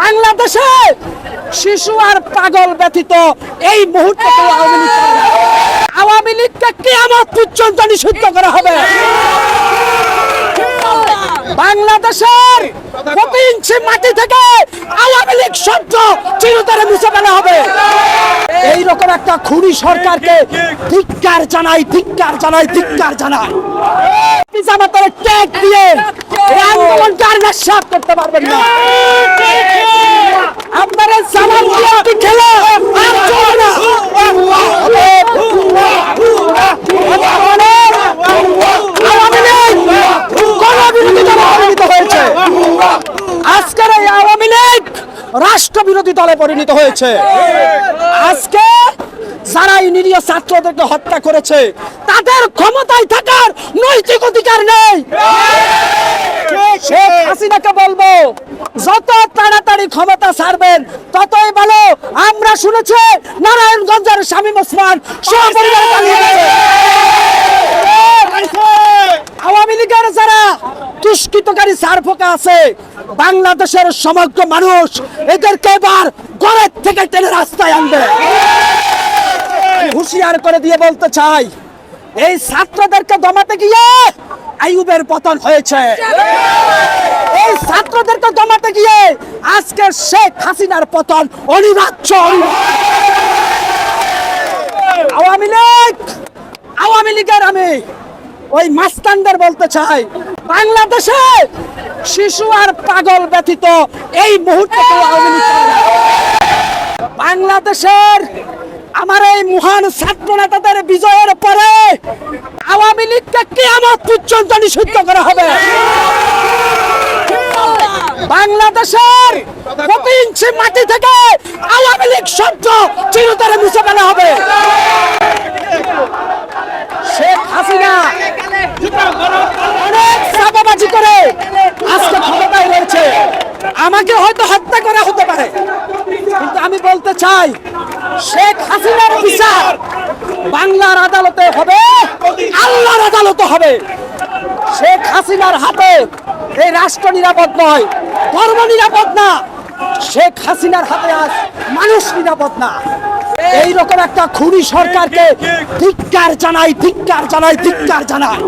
বাংলাদেশে শিশু আর পাগল ব্যতীত এই মুহূর্তে আওয়ামী লীগকে কেয়ামত পর্যন্ত নিষিদ্ধ করা হবে। বাংলাদেশের ইঞ্চি মাটি থেকে আওয়ামী লীগ শব্দ চিরতরে মুছে ফেলা হবে। এইরকম একটা খুনি সরকারকে ধিক্কার জানাই ধিক্কার জানাই ধিক্কার জানাই। জামাতার ট্যাগ দিয়ে আন্দোলনকে আর করতে পারবেন না আপনারা জামাত বিএনপি খেলে আর চলবে না আওয়ামী লীগ গণবিরোধী দলে পরিণত হয়েছে আজকের এই আওয়ামী লীগ রাষ্ট্রবিরোধী দলে পরিণত হয়েছে। আজকে যারা এই নিরীহ ছাত্রদেরকে হত্যা করেছে, তাদের ক্ষমতায় থাকার নৈতিক অধিকার নেই। হাসিনাকে বলব, যত তাড়াতাড়ি ক্ষমতা ছাড়বেন, ততই ভালো। আমরা শুনেছি নারায়ণগঞ্জের শামীম ওসমান সপরিবার আওয়ামী লীগের যারা দুষ্কৃতকারী সারফোকা আছে বাংলাদেশের সমগ্র মানুষ এদেরকে এবার ঘরের থেকে টেনে রাস্তায় আনবে হুঁশিয়ার করে দিয়ে বলতে চাই, এই ছাত্রদেরকে দমাতে গিয়ে আইয়ুবের পতন হয়েছে এই ছাত্রদেরকে দমাতে গিয়ে আজকে শেখ হাসিনার পতন অনিবার্য। আওয়ামী লীগ, আওয়ামী লীগের আমি ওই মাস্তানদের বলতে চাই, বাংলাদেশে শিশু আর পাগল ব্যতীত এই মুহূর্তে। বাংলাদেশের আমার এই মহান ছাত্র নেতাদের বিজয়ের পরে আওয়ামী লীগকে কেয়ামত পর্যন্ত নিষিদ্ধ করা হবে। বাংলাদেশের মাটি থেকে আওয়ামী লীগ শব্দ চিরতরে মুছে ফেলা হবে। শেখ হাসিনা অনেক চাপাবাজি করে আজকে ক্ষমতায় রয়েছে আমাকে হয়তো হত্যা করা হতে পারে। কিন্তু আমি বলতে চাই, শেখ হাসিনার বিচার বাংলার আদালতে হবে, আল্লাহর আদালতে হবে। শেখ হাসিনার হাতে এই রাষ্ট্র নিরাপদ নয়, ধর্ম নিরাপদ না। শেখ হাসিনার হাতে আজ মানুষ নিরাপদ না। এই রকম একটা খুনি সরকারকে ধিক্কার জানাই ধিক্কার জানাই ধিক্কার জানাই।